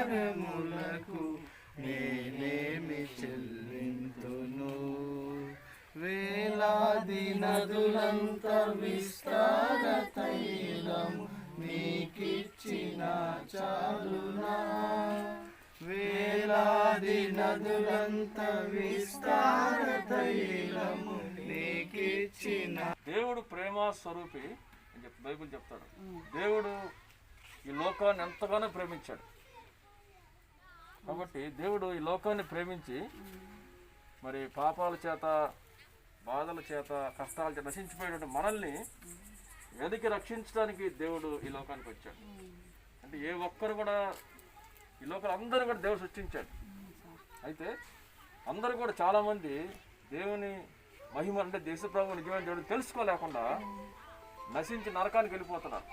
భారములకు నేనేమి చెల్లింతును? వేలాది నదులంత విస్తార తైలం నీకిచ్చిన చాలునా? వేలాది నదులంత విస్తార తైలము నీకిచ్చిన? దేవుడు ప్రేమ స్వరూపి అని చెప్పి బైబిల్ చెప్తాడు. దేవుడు ఈ లోకాన్ని ఎంతగానో ప్రేమించాడు. కాబట్టి దేవుడు ఈ లోకాన్ని ప్రేమించి మరి పాపాల చేత బాధల చేత కష్టాల చేత నశించిపోయినటువంటి మనల్ని వెతికి రక్షించడానికి దేవుడు ఈ లోకానికి వచ్చాడు. అంటే ఏ ఒక్కరు కూడా ఈ లోకల్ అందరూ కూడా దేవుడు సృష్టించాడు. అయితే అందరూ కూడా చాలామంది దేవుని మహిమ అంటే దేశ ప్రభు నిజమైన దేవుడు తెలుసుకోలేకుండా నశించి నరకానికి వెళ్ళిపోతున్నారు.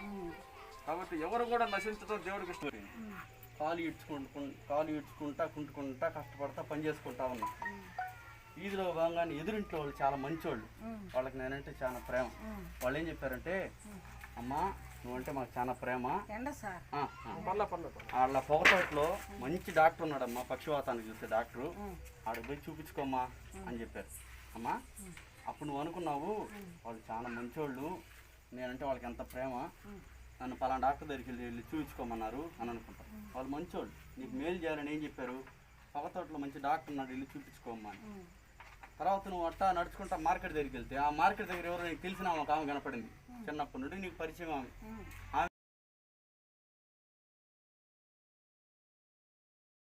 కాబట్టి ఎవరు కూడా నశించడం దేవుడికి ఇష్టం. కాలు ఇడ్చుకుంటూ కాలు ఇడ్చుకుంటా కుంటుకుంటా కష్టపడతా పని చేసుకుంటా ఉన్నా. వీధిలో భాగంగానే ఎదురింట్లో వాళ్ళు చాలా మంచోళ్ళు. వాళ్ళకి నేనంటే చాలా ప్రేమ. వాళ్ళు ఏం చెప్పారంటే అమ్మా నువ్వంటే మాకు చాలా ప్రేమ. వాళ్ళ పొగతోటలో మంచి డాక్టర్ ఉన్నాడమ్మా పక్షవాతానికి చూసే డాక్టరు. ఆడికి పోయి చూపించుకోమ్మా అని చెప్పారు. అమ్మా అప్పుడు నువ్వు అనుకున్నావు వాళ్ళు చాలా మంచోళ్ళు నేనంటే వాళ్ళకి ఎంత ప్రేమ. నన్ను పలానా డాక్టర్ దగ్గరికి వెళ్ళి వెళ్ళి చూపించుకోమన్నారు అని అనుకుంటారు. వాళ్ళు మంచోళ్ళు. నీకు మేలు చేయాలని ఏం చెప్పారు? పొగతోటలో మంచి డాక్టర్ ఉన్నాడు వెళ్ళి చూపించుకోమ్మా అని. తర్వాత నువ్వు అట్టా నడుచుకుంటా మార్కెట్ దగ్గరికి వెళ్తే ఆ మార్కెట్ దగ్గర ఎవరో నీకు తెలిసిన ఆమె కనపడింది. చిన్నప్పటి నుండి నీకు పరిచయం ఆమె. ఆమె